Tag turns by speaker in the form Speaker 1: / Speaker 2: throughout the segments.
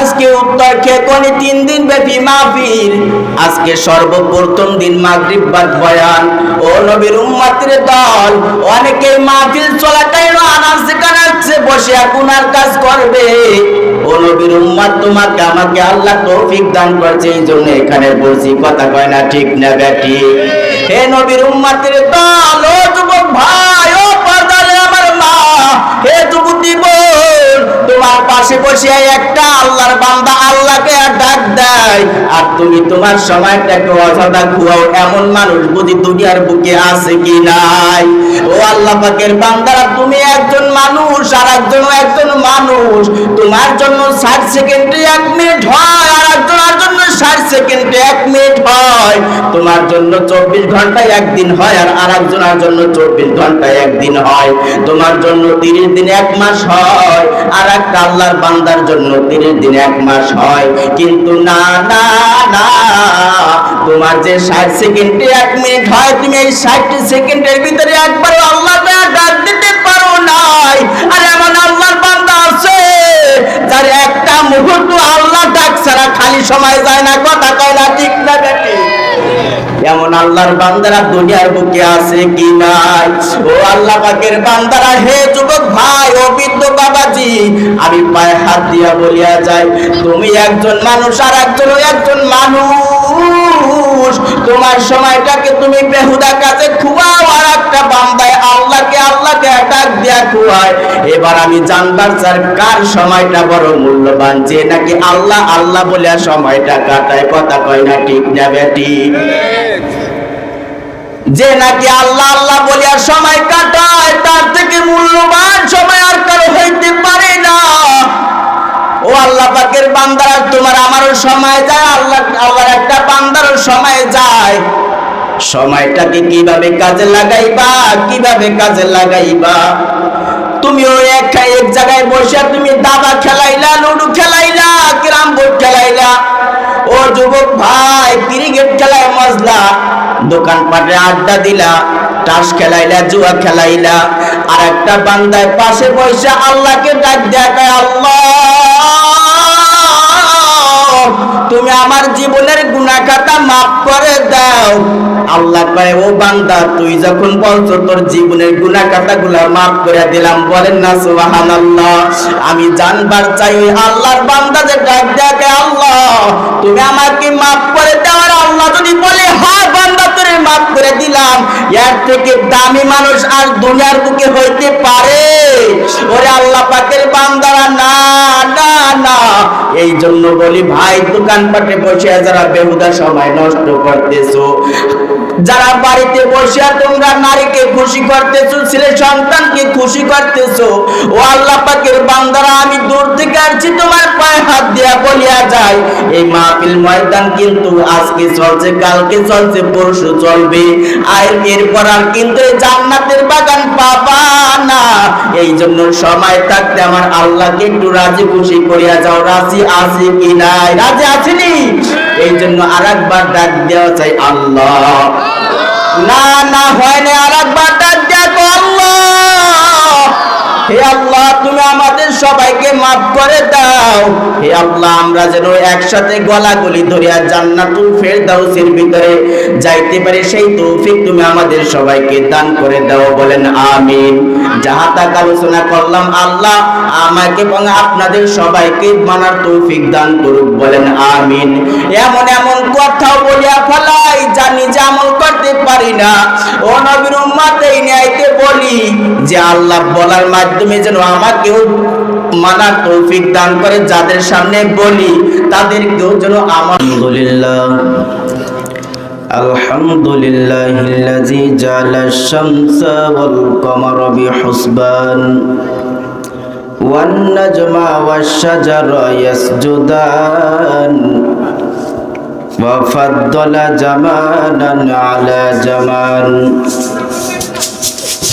Speaker 1: আজকে উত্তর খেকনে তিন দিন ব্যাপী মাহফিল। আজকে সর্বপ্রথম দিন মাগরিব বাদ বয়ান। ও নবীর উম্মাতের দল অনেকে মাহফিল চলাকালীন আনাচে কানাচে বসে গুনার কাজ করবে। ও নবীর উম্মাত, তোমাকে আমাকে আল্লাহ তৌফিক দান করেছে, এই জন্য এখানে বলছি, কথা কয় না ঠিক না ব্যাটি হে নবীর উম্মাতের দল, ও যুবক ভাই, ও পর্দারে আমার মা, হে যুবতী তোমার পাশে বসে একটা আল্লাহর বান্দা আল্লাহকে আর ডাক দেয়। আর তুমি তোমার সময়টাকে অযথা খুয়াও এমন মানুষ বুঝি দুনিয়ার বুকে আছে কি নাই? ও আল্লাহ পাকের বান্দারা, তুমি একজন মানুষ আর একজন একজন মানুষ। তোমার জন্য ষাট সেকেন্ডে এক মিনিট হয় আর একজনের জন্য ষাট সেকেন্ডে এক মিনিট হয়, তোমার জন্য চব্বিশ ঘন্টায় একদিন হয় আর আর একজনের জন্য চব্বিশ ঘন্টায় একদিন হয়। তোমার জন্য তিরিশ দিন এক মাস হয় আর একটা আল্লাহর বান্দার জন্য তিরিশ দিন এক মাস হয়। কিন্তু না না না, তোমার যে ষাট সেকেন্ডে এক মিনিট হয়, তুমি এই ষাট সেকেন্ডের ভিতরে একবার আল্লাহ ডাক দিতে পারো নাই। আর এমন আল্লাহর বান্দা আছে, যার একটা মুহূর্ত আল্লাহ ডাক ছাড়া খালি সময় যায় না, কথা কয় না, ঠিক না বেটি এমন আল্লাহর বান্দারা দুনিয়ার বুকে আছে কি নাই? ও আল্লাহ পাকের বান্দারা, হে যুবক ভাই, ও বৃদ্ধ বাবাজি, আমি পায়ে হাত দিয়া বলিয়া যাই, তুমি একজন মানুষ আর একজন একজন মানুষ। তোমার সময়টাকে তুমি বেহুদা কাছে খুয়াও আর একটা বান্দায় আল্লাহকে আল্লাহকে খুয়ায় এবার আমি জানবার চার কার সময়টা বড় মূল্যবান, যে নাকি আল্লাহ আল্লাহ বলিয়া সময়টা কাটায়, কথা কয় না ঠিক না বেটি? যে নাকি আল্লাহ আল্লাহ বলিয়া সময় কাটায়, তার থেকে মূল্যবান সময় আর কারও হইতে পারে না। ও আল্লাহ পাকের বান্দার, তোমার আমারও সময় যায়, আল্লাহ, আল্লাহর একটা বান্দারও সময় যায়। সময়টাকে কীভাবে কাজে লাগাইবা? কীভাবে কাজে লাগাইবা? তুমি ওই এক এক জায়গায় বসে তুমি দাবা খেলাইলা, লুডু খেলাইলা, ক্যারাম বোর্ড খেলাইলা। ও যুবক ভাই, ক্রিকেট খেলায় মজলা। দোকানপাটে আড্ডা দিলা, তাস খেলাইলা, জুয়া খেলাইলা। আর একটা বান্দায় পাশে বসে আল্লাহকে ডাক দেয় আল্লাহ! তুমি আমার জীবনের গুণাকাটা মাফ করে দাও। আল্লাহ কয়, ও বান্দা, তুই যখন বলছো তোর জীবনের গুণাকাটা গুলা মাফ করে দিলাম, বলেন না, সুবহানাল্লাহ। আমি জানবার চাই ওই আল্লাহর বান্দা যে ডাক দেখে আল্লাহ? তুমি আমাকে মাফ করে দাও আর আল্লাহ যদি বলে মাফ করে দিলাম, এর থেকে দামি মানুষ আর দুনিয়ার বুকে হইতে পারে। ওরে আল্লাহ পাকের বান্দারা, না না না। এই জন্য বলি, ভাই দোকানপাটে বসে যারা বেহুদা সময় নষ্ট করতেছো, যারা বাড়িতে বসে তোমরা নারীকে খুশি করতেছো, ছেলে সন্তানকে খুশি করতেছো, ও আল্লাহ পাকের বান্দারা, আমি দূর থেকে আসছি, তোমার পায়ে হাত দিয়া বলিয়া যায় এই মাহফিল ময়দান কিন্তু আজকে চলছে, কালকে চলছে, পরশু চলবে। আর এরপর আর কিন্তু জান্নাতের বাগান পাবা না। এই জন্য সময় থাকতে আমার আল্লাহকে একটু রাজি খুশি করিয়া যাও। রাজি আছে কি নাই? রাজি আছিনি এই জন্য আর একবার ডাক দেওয়া চাই আল্লাহ। না না, হয় না আর একবার হে আল্লাহ, তুমি আমাদের সবাইকে মাফ করে দাও। হে আল্লাহ, আমরা যেন একসাথে গলাগলি ধরিয়া জান্নাতুল ফেরদাউসের ভিতরে যাইতে পারি, সেই তৌফিক তুমি আমাদের সবাইকে দান করে দাও বলেন আমিন। যাহা তাক আলোচনা করলাম, আল্লাহ আমাকে এবং আপনাদের সবাইকে মানার তৌফিক দান করুক বলেন আমিন। এমন এমন কথাও বলিয়া ফেলাই জানি যে আমল করতে পারি না। ও নবীর উম্মাত এই ন্যায়কে বলি যে, আল্লাহ বলার মাধ্যমে যেন আমাকেও মানার তৌফিক দান করে যাদের সামনে বলি তাদেরকেও যেন আমার আলহামদুলিল্লাহ الحمد لله الذي جعل الشمس والقمر بحسبان والنجم والشجر يسجدان وفضل جمالا على جمال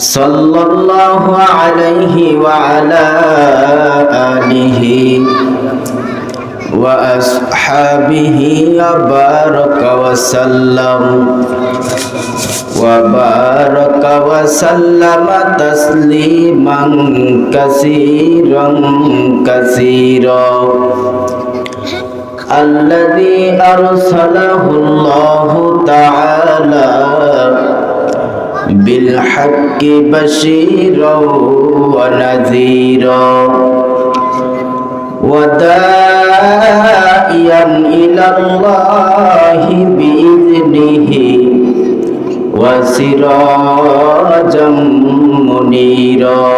Speaker 1: صلى الله عليه وعلى آله وأصحابه وبارك وسلم وبارك وسلم تسليما كثيرا كثيرا الذي أرسله الله تعالى بالحق بشيرا ونذيرا وداعيا إلى الله بإذنه وسراجا منيرا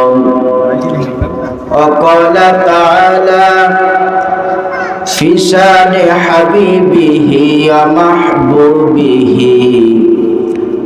Speaker 1: وقال تعالى في شان حبيبه ومحبوبه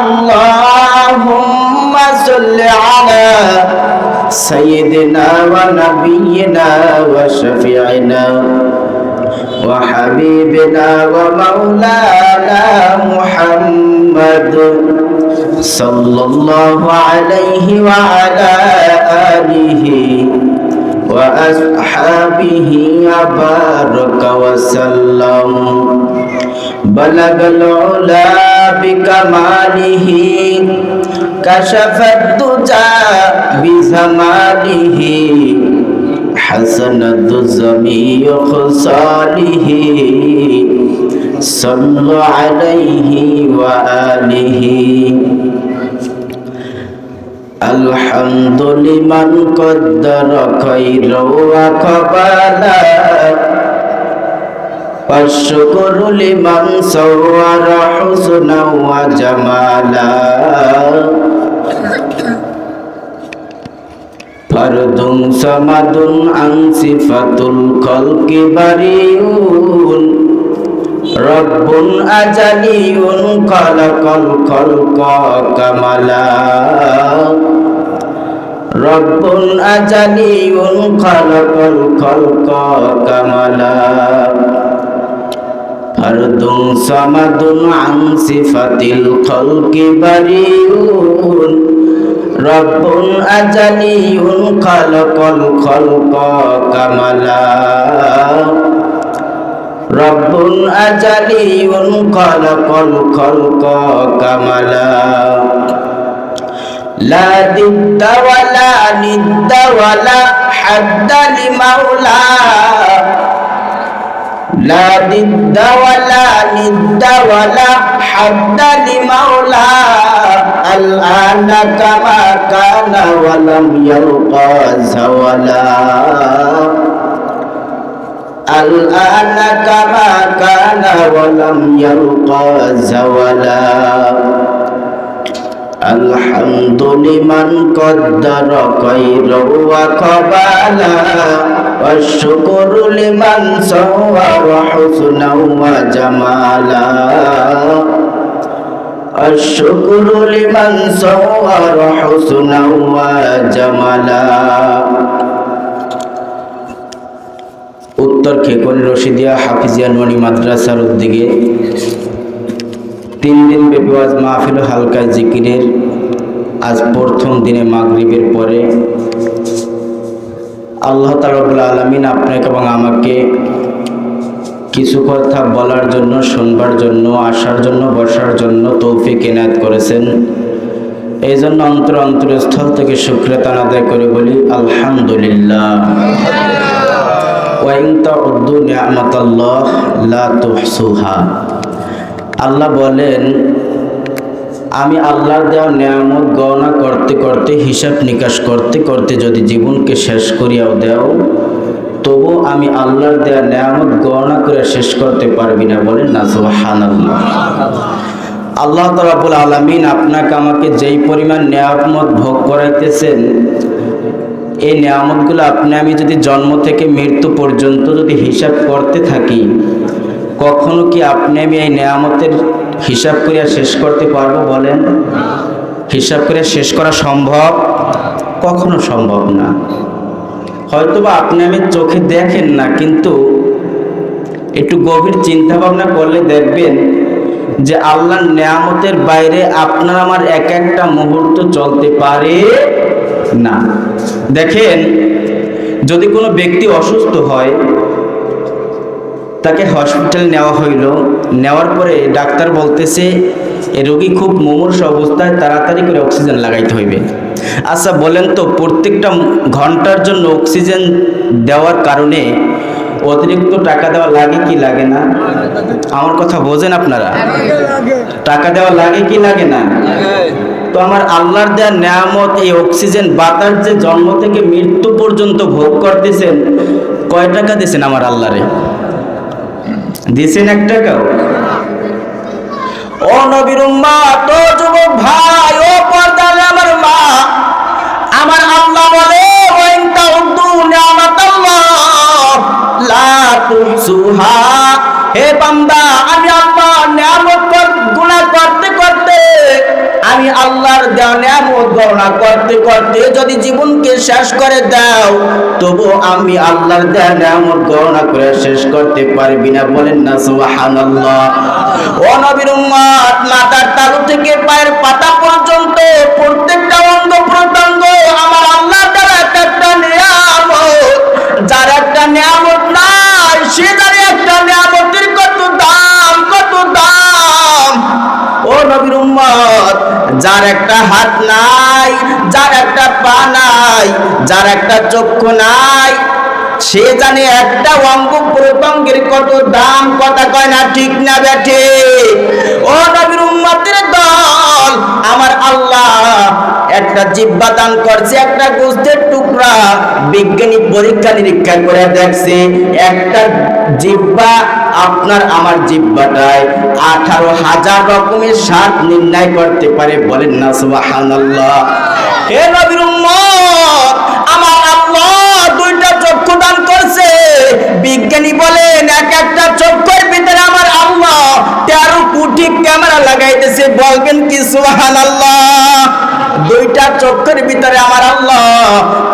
Speaker 1: اللهم صل على سيدنا ونبينا وشفيعنا وحبيبنا ومولانا محمد صلى الله عليه وعلى آله وأصحابه وبارك وسلم. بلغ العلا بكماله كشف الدجى بزمانه. حسنت جميع خصاله صلوا عليه وآله. الحمد لمن قدر خيرا وقبلا والشكر لمن صور حسنا وجمالا فرد صمد عن صفة الخلق بريء رب أجلي خلق الخلق كملا رب أجلي خلق الخلق كملا فرد صمد عن صفة الخلق بريء رب أجلي خلق الخلق كملا رب أجلي خلق الخلق كملا لا ضد ولا ند ولا حد لمولاه لا ضد ولا ند ولا حد لمولاه الآن كما كان ولم يلقى زولا الآن كما كان ولم يلقى زولا الحمد لمن قدر خيرا وقبالا والشكر لمن صور حسنا وجمالا الشكر لمن صور حسنا وجملا উত্তর খেকনি রশিদিয়া হাফিজিয়া ননি মাদ্রাসার উদ্দিকে তিন দিন ব্যাপী আজ মাহফিল হালকা জিকিরের। আজ প্রথম দিনে মাগরিবের পরে। আল্লাহ তালাবুল আলমিন আপনাকে এবং আমাকে কিছু কথা বলার জন্য, শুনবার জন্য, আসার জন্য, বসার জন্য তৌফিক এনায়ত করেছেন। এই জন্য অন্তর অন্তরস্থল থেকে শুক্রেতা আদায় করে বলি, আলহামদুলিল্লাহ। ওয়াইনতা উদ্দু নিয়ামতাল্লাহ, লা তুহসুহা। আল্লাহ বলেন, আমি আল্লাহর দেওয়া নিয়ামত গণনা করতে করতে, হিসাব নিকাশ করতে করতে যদি জীবনকে শেষ করিয়াও দেও তবু আমি আল্লাহর দেওয়া নিয়ামত গণনা করে শেষ করতে পারবি না বলেন না সুবাহান আল্লাহ তরাবুল আলমিন আপনাকে আমাকে যেই পরিমাণ নিয়ামত ভোগ করাইতেছেন, এই নিয়ামতগুলো আপনি, আমি যদি জন্ম থেকে মৃত্যু পর্যন্ত যদি হিসাব করতে থাকি কখনো কি আপনি আমি এই নিয়ামতের হিসাব করিয়া শেষ করতে পারব বলেন? হিসাব করে শেষ করা সম্ভব? কখনো সম্ভব না। হয়তোবা আপনি আমি চোখে দেখেন না, কিন্তু একটু গভীর চিন্তা ভাবনা করলে দেখবেন যে আল্লাহর নেয়ামতের বাইরে আপনার আমার এক একটা মুহূর্ত চলতে পারে না। দেখেন, যদি কোনো ব্যক্তি অসুস্থ হয় তাকে হসপিটাল নেওয়া হইল। নেওয়ার পরে ডাক্তার বলতেছে, এ রোগী খুব মুমূর্ষ অবস্থায়, তাড়াতাড়ি করে অক্সিজেন লাগাইতে হইবে। আচ্ছা বলেন তো, প্রত্যেকটা ঘণ্টার জন্য অক্সিজেন দেওয়ার কারণে অতিরিক্ত টাকা দেওয়া লাগে কি লাগে না? আমার কথা বোঝেন আপনারা? টাকা দেওয়া লাগে কি লাগে না? তো আমার আল্লাহর দেওয়া নেয়ামত, এই অক্সিজেন বাতাস যে জন্ম থেকে মৃত্যু পর্যন্ত ভোগ করতেছেন, কয় টাকা দিয়েছেন আমার আল্লাহরে? দিয়েছেন এক টাকাও ও নবীর উম্মা তো যুবক ভাই, ও পর্দার আমার মা, আমার আল্লাহ বলে, ওয়াইন তাউদ্দু নিয়ামাতাল্লাহ, লা তুসুহা হে বান্দা, আমি আমি আল্লাহর গণনা করতে করতে যদি জীবনকে শেষ করে দাও, তবু আমি আল্লাহর দেওয়া গণনা করে শেষ করতে পারবি না। বলেন না, সুবহানাল্লাহ। মাথার তালু থেকে পায়ের পাতা পর্যন্ত প্রত্যেকটা অঙ্গ প্রত্যঙ্গ আমার আল্লাহ দ্বারা একটা নিয়ামত। যার একটা নিয়ামত নাই, সে জানে যার একটা হাত নাই, যার একটা পা নাই, যার একটা চক্ষু নাই, সে জানে একটা অঙ্গ প্রত্যঙ্গের কত দাম, কথা কয় না ঠিক না বেঠে? ও নবীর উম্মতের দল, আমার আল্লাহ একটা জিব্বা দান করছে, একটা গোস্তের টুকরা। বিজ্ঞানী পরীক্ষা নিরীক্ষা করে দেখছে, একটা জিব্বা আপনার আমার জিব্বাটায় আঠারো হাজার রকমের স্বাদ নির্ণয় করতে পারে বলেন না, সুবহানাল্লাহ। হে নবীর উম্মত, আমার আল্লাহ দুইটা চক্ষু দান করছে। বিজ্ঞানী বলেন, এক একটা আল্লাহ কোটি ক্যামেরা লাগাইতেছে, বলবেন কি সুহান আল্লাহ দুইটা চক্ষের ভিতরে আমার আল্লাহ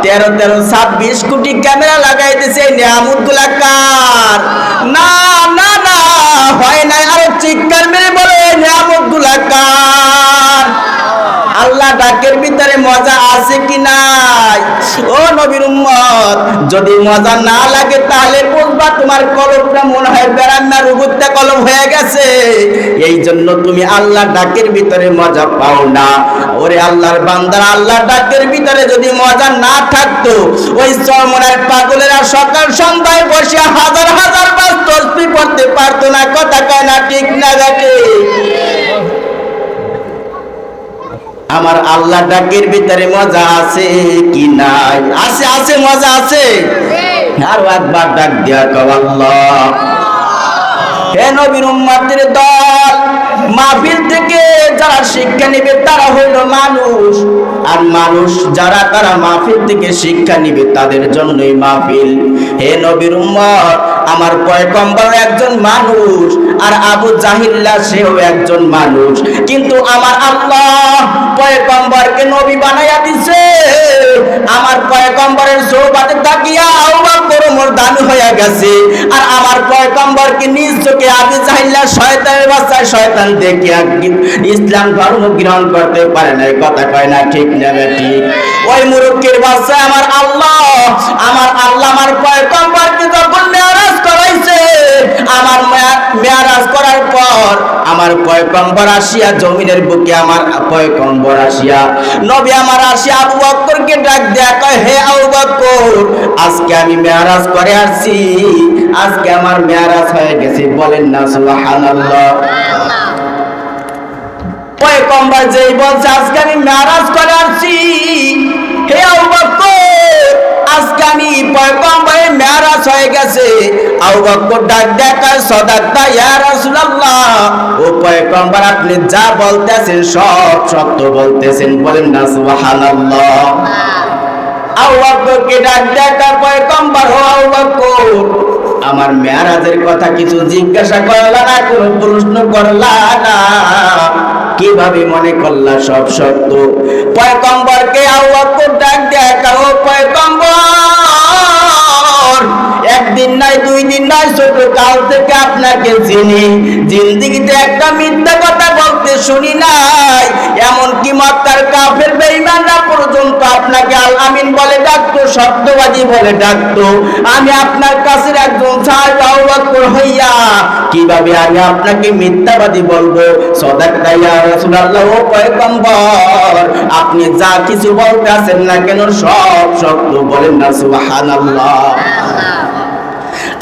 Speaker 1: তেরো তেরো ছাব্বিশ কোটি ক্যামেরা লাগাইতেছে নিয়ামতগুলা কার? না না না, হয় না আরও চিৎকার মেরে বলে নিয়ামতগুলা আল্লাহ ডাকের ভিতরে মজা আছে কি নাই? ও নবীর উম্মত, যদি মজা না লাগে তাহলে বুঝবা তোমার কলমটা মনে হয় বেড়ান্নার উগুত্তা কলম হয়ে গেছে। এই জন্য তুমি আল্লাহ ডাকের ভিতরে মজা পাও না। ওরে আল্লাহর বান্দার আল্লাহ ডাকের ভিতরে যদি মজা না থাকতো, ওই চরমনের পাগলেরা সকাল সন্ধ্যায় বসে হাজার হাজার বার তসবি পড়তে পারতো না। কথা কয় না ঠিক না গাকে আমার আল্লাহ ডাকের ভিতরে মজা আছে কি নাই? আছে আছে, মজা আছে। আর একবার ডাক দিয়া আল্লাহ। হে নবীর মাহফিল থেকে যারা শিক্ষা নেবে তারা মানুষ। আর মানুষ যারা তারা থেকে শিক্ষা নিবে তাদের জন্যই হে আমার পয়গম্বর একজন মানুষ। আর আবু জাহিল্লা সেও একজন মানুষ। কিন্তু আমার আল্লাহ পয়গম্বরকে নবী বানাইয়া দিছে। আমার পয়গম্বরের সোহবাতে তাকিয়া আবু বকর ওমর দামি হয়ে গেছে। আর আমার পয়গম্বরকে নিজ চোখে আবু জাহিল্লা শয়তানের বাচ্চায় শয়তান দেখে ইসলাম ধর্ম গ্রহণ করতে পারে না কথা কয় না ঠিক নেবে ঠিক? ওই মুরুক্কের বাচ্চা আমার আল্লাহ আমার আল্লাহ আমার পয়গম্বরকে যখন মেয়ারাজ করাইছে আমার মেয়ারাজ করার পর আমার পয়গম্বর আসিয়া জমিনের বুকে আমার পয়গম্বর আসিয়া, নবী আমার আসিয়া আবু বক্করকে ডাক দেয়া কয়, হে আবু বক্কর, আজকে আমি মেয়ারাজ করে আসছি। আজকে আমার মেয়ারাজ হয়ে গেছে, বলেন না, সুবহানাল্লাহ। পয়গম্বর যেই বলছে, আজকে আমি মেয়ারাজ করে আসছি। হে আবু বকর আপনি যা বলতেছেন, সব সত্য বলতেছেন। বলেন না আমার মেয়ারাজের কথা কিছু জিজ্ঞাসা করলা না, কোনো প্রশ্ন করলা না। কীভাবে মনে করলা সব সত্য? পয়গম্বরকে আবু বকর ডাক দেখা ও পয়গম্বর একদিন নাই, দুই দিন নাই, ছোট কাল থেকে আপনাকে চিনি। জিন্দিগিতে একটা মিথ্যা কথা বলতে শুনি নাই। এমনকি মক্কার কাফের বেঈমানরা পর্যন্ত আপনাকে আল আমিন বলে ডাকতো সত্যবাদী বলে ডাকতো। আমি আপনার কাছে একজন সাহাবা বকর হইয়া কীভাবে আমি আপনাকে মিথ্যাবাদী বলব? সদাক্তা ইয়া রাসূলুল্লাহ, ও পয়গম্বর, আপনি যা কিছু বলতে আছেন না কেন, সব সত্য বলেন না, সুবহানাল্লাহ।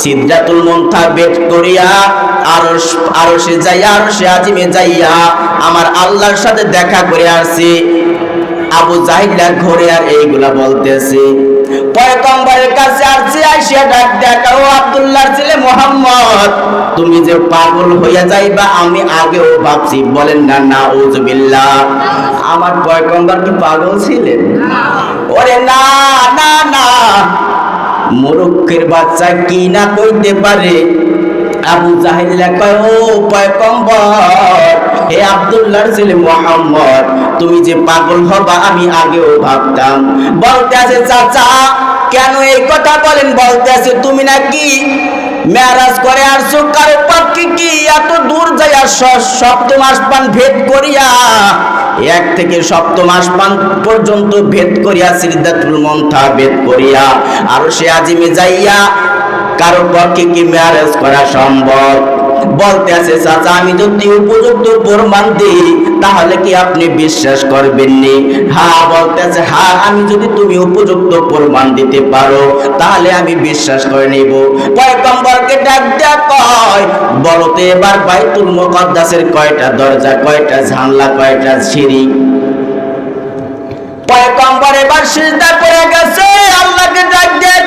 Speaker 1: সিদরাতুল মুনতা ভেদ করিয়া আরশ আরশে যাইয়া আরশে আজিমে যাইয়া আমার আল্লাহর সাথে দেখা করে আসছি আবু জাহিল্লার ঘরে আর এইগুলা বলতেছে। পয়গম্বরের কাছে আসছে আইসা ডাক দেখা ও আব্দুল্লাহর ছেলে মোহাম্মদ তুমি যে পাগল হইয়া যাইবা আমি আগেও ভাবছি। বলেন না না উজবিল্লাহ আমার পয়গম্বর কি পাগল ছিলেন? ওরে না না না মুরুক্ষের বাচ্চা কি না কইতে পারে? আবু জাহিল্লা কয় ও পয়গম্বর, হে আব্দুল্লাহর ছেলে মোহাম্মদ, তুমি যে পাগল হবা আমি আগেও ভাবতাম। বলতে আছে, চাচা, কেন এই কথা বলেন? বলতে আছে, তুমি নাকি মেয়ারাজ করে আর কারও পাখি কি এত দূর যাইয়া সপ্তম আসমান ভেদ করিয়া, এক থেকে সপ্তম আসমান পর্যন্ত ভেদ করিয়া সিদ্ধাতুল মন্থা ভেদ করিয়া, আর সে আজিমে যাইয়া কারও পক্ষে কি ম্যারেজ করা সম্ভব? বলতে চাচা, আমি যদি উপযুক্ত প্রমাণ দিই, তাহলে কি আপনি বিশ্বাস করবেন হ্যাঁ বলতে হ্যাঁ আমি যদি তুমি উপযুক্ত প্রমাণ দিতে পারো, তাহলে আমি বিশ্বাস করে নিব। পয়গম্বরকে ডাক দেয়া কয় বলো তো এবার বাইতুল মুকদ্দাসের কয়টা দরজা, কয়টা জানলা, কয়টা সিঁড়ি? পয়গম্বর এবার সিজদা করে গেছে, আল্লাহকে ডাক দিয়ে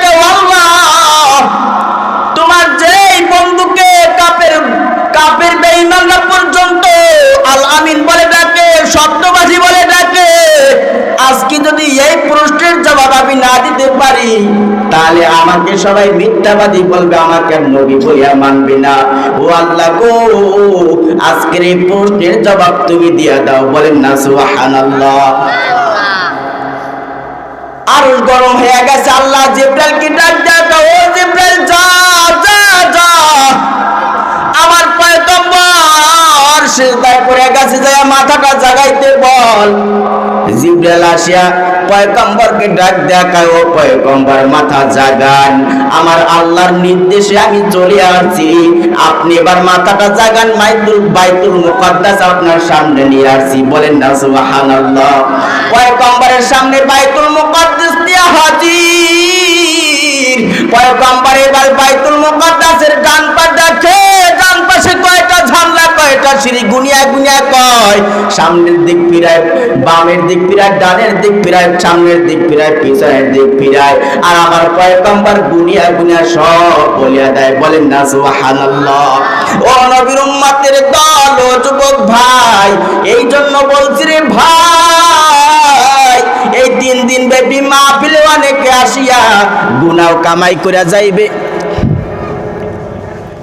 Speaker 1: আমাকে সবাই মিথ্যাবাদী বলবে, আমাকে নবী বলিয়া মানবে না। ও আল্লাহ গো, আজকের এই প্রশ্নের জবাব তুমি দিয়া দাও, বলেন না, সুবহানাল্লাহ। আর গরম হয়ে গেছে, আল্লাহ জিব্রাইল কি ডাক দাও, ও জিব্রাইল যা আমার আল্লাহর নির্দেশে আমি চলে আসছি। আপনি এবার মাথাটা জাগান, মাইতুল, বাইতুল আপনার সামনে নিয়ে আসছি। বলেন না, সুবহানাল্লাহ। পয়গম্বরের সামনে বাইতুল মুকদ্দাস দিয়া পয়গম্বর এবার বাইতুল মুকদ্দাসের ডান পা দেখে ছয়টা সিঁড়ি গুনিয়া গুনিয়া কয়, সামনের দিক ফিরায়, বামের দিক ফিরায়, ডানের দিক ফিরায়, সামনের দিক ফিরায়, পিছনের দিক ফিরায়। আর আমার পয়গম্বর গুনিয়া গুনিয়া সব বলিয়া দেয়, বলেন, না, সুবহানাল্লাহ। ও নবীর উম্মতের দল ও যুবক ভাই, এই জন্য বলছি রে ভাই, এই তিন দিন ব্যাপী মাহফিলে অনেকে আসিয়া গুনাও কামাই করে যাইবে।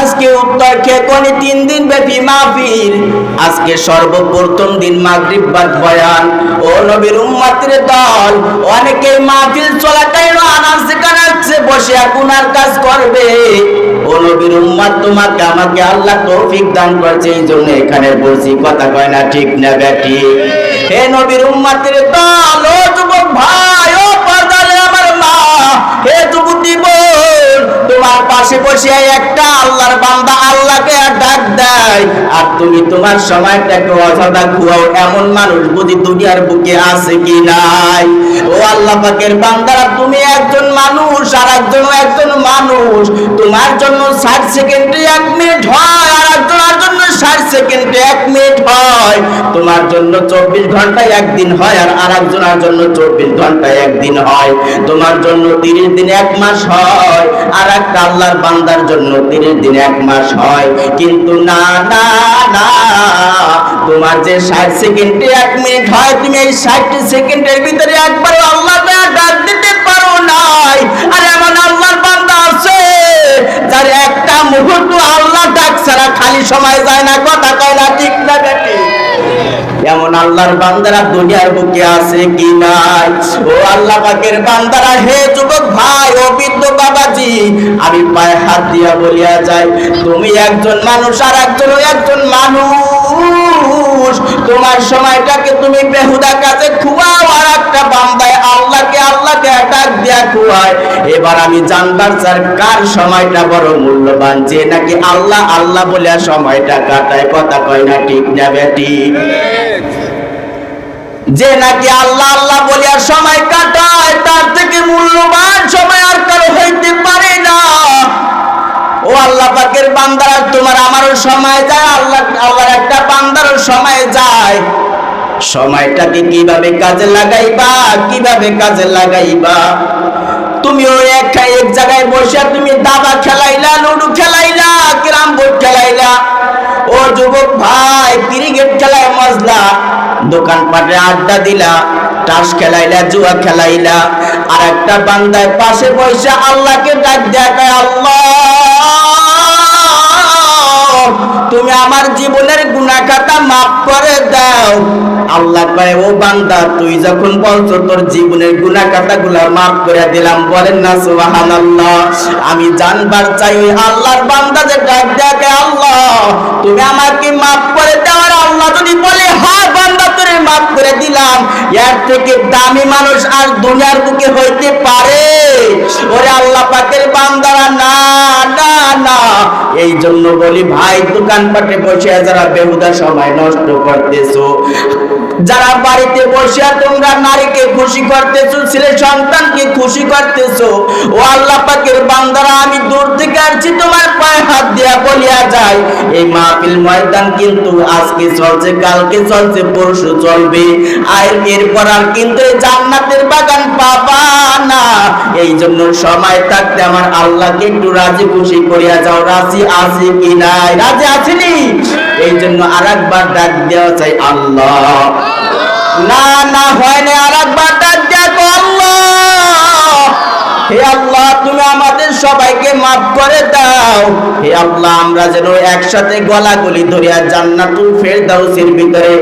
Speaker 1: আজকে উত্তর খেকনে তিন দিন ব্যাপী মাহফিল। আজকে সর্বপ্রথম দিন মাগরিব বাদ বয়ান ও নবীর উম্মতের দল। অনেকে মাহফিল চলাকালীন আনাচে কানাচে বসে গুনার কাজ করবে। ও নবীর উম্মত, তোমাকে আমাকে আল্লাহ তৌফিক দান করেছে, এই জন্য এখানে বলছি, কথা কয় না ঠিক না বেটি হে নবীর উম্মতের দল, ও যুবক ভাই! তোমার পাশে বসে একটা আল্লাহর বান্দা আল্লাহকে আর ডাক দেয়। আর তুমি তোমার সময়টাকে অযথা খুয়াও এমন মানুষ বুঝি দুনিয়ার বুকে আছে কি নাই? ও আল্লাহ পাকের বান্দারা, তুমি একজন মানুষ আর একজন একজন মানুষ। তোমার জন্য ষাট সেকেন্ডে এক মিনিট হয়, আর একজনের জন্য ষাট সেকেন্ডে এক মিনিট হয়। তোমার জন্য চব্বিশ ঘন্টায় একদিন হয় আর আর জন্য চব্বিশ ঘন্টায় একদিন হয়। তোমার জন্য তিরিশ দিন এক মাস হয় আর আল্লাহর বান্দার জন্য তিরিশ দিন এক মাস হয়। কিন্তু না না না, তোমার যে ষাট সেকেন্ডে এক মিনিট হয়, তুমি এই ষাট সেকেন্ডের ভিতরে একবার আল্লাহ ডাক দিতে পারো নাই। আর এমন আল্লাহর বান্দা আছে, যার একটা মুহূর্ত আল্লাহ ডাক ছাড়া খালি সময় যায় না কথা এমন আল্লাহর বান্দারা দুনিয়ার বুকে আছে কি নাই? ও আল্লাহ পাকের বান্দারা, হে যুবক ভাই, ও বৃদ্ধ বাবাজি, আমি পায়ে হাত দিয়া বলিয়া যাই, তুমি একজন মানুষ আর একজন একজন মানুষ। তোমার সময়টাকে তুমি বেহুদা কাজে খুয়াও আর একটা বান্দায় আল্লাহকে আল্লাহকে ডাক দিয়া খুয়ায় এবার আমি জানবার চার কার সময়টা বড় মূল্যবান? যে নাকি আল্লাহ আল্লাহ বলিয়া সময়টা কাটায়, কথা কয় না ঠিক না বেটি? যে নাকি আল্লাহ আল্লাহ বলিয়া সময় কাটায়, তার থেকে মূল্যবান সময় আর কারও হইতে পারে না। ও আল্লাহ পাকের বান্দারা, তোমার আমারও সময় যায়, আল্লাহ, আল্লাহর একটা বান্দারও সময় যায়। সময়টাকে কীভাবে কাজে লাগাইবা, কীভাবে কাজে লাগাইবা? তুমি ওই একটা এক জায়গায় বসে তুমি দাবা খেলাইলা, লুডু খেলাইলা, ক্যারাম বোর্ড খেলাইলা। ও যুবক ভাই ক্রিকেট দোকানপাটে আড্ডা দিলা খেলাইলা, জুয়া খেলাইলা। আর একটা বান্দায় পাশে বসে আল্লাহকে ডাক আল্লাহ! তুমি আমার জীবনের গুণাখাতা মাফ করে দাও। আল্লাহ কয় ও বান্দা, তুই যখন বলছো তোর জীবনের গুণাখাতা গুলা মাফ করে দিলাম, বলেন না সুবহানাল্লাহ। আমি জানবার চাই আল্লাহর বান্দা যে ডাক দেখে আল্লাহ? তুমি আমাকে মাফ করে দাও আর আল্লাহ যদি বলে হ্যাঁ বান্দা, তোরে মাফ করে দিলাম। এর থেকে দামি মানুষ আর দুনিয়ার বুকে হইতে পারে। ওরে আল্লাহ পাকের বান্দারা, না। না। এই জন্য বলি ভাই দোকানপাটে বসে যারা বেহুদা সময় নষ্ট করতেছো। যারা বাড়িতে বসে তোমরা নারীকে খুশি করতেছো, ছেলে সন্তানকে খুশি করতেছো, ও আল্লাহ পাকের বান্দারা, আমি দূর থেকে আসছি, তোমার পায়ে হাত দিয়া বলিয়া যায়, এই মাহফিল ময়দান কিন্তু আজকে চলছে, কালকে চলছে, পরশু চলবে। আর এরপর আর কিন্তু জান্নাতের বাগান পাবা না। এই জন্য সময় থাকতে আমার আল্লাহকে একটু রাজি খুশি করিয়া যাও, রাজি আছে কি নাই? রাজি আছেনি এই জন্য আর একবার ডাক দেওয়া চাই আল্লাহ। না না হয় মাফ করে দাও। হে আল্লাহ, আমরা যেন একসাথে গলাগলি ধরিয়া জান্নাতুল ফেরদাউসের ভিতরে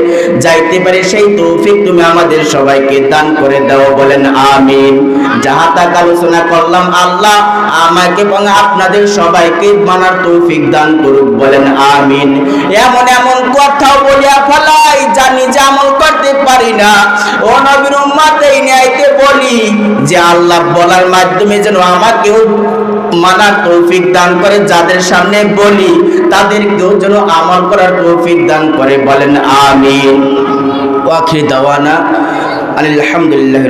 Speaker 1: যাইতে পারি, সেই তৌফিক তুমি আমাদের সবাইকে দান করে দাও, বলেন আমিন। যাহা তাক আলোচনা করলাম, আল্লাহ আমাকে এবং আপনাদের সবাইকে মানার তৌফিক দান করুক, বলেন আমিন। এমন এমন কথাও বলিয়া ফেলাই জানি যে আমল করতে পারি না। ও নবীর উম্মাত এই ন্যায়তে বলি যে, আল্লাহ বলার মাধ্যমে যেন আমাকেও মানার তৌফিক দান করে, যাদের সামনে বলি, তাদেরকেও যেন আমল করার তৌফিক দান করে। বলেন, আমিন। ওয়াখির দাওয়ানা আলহামদুলিল্লাহ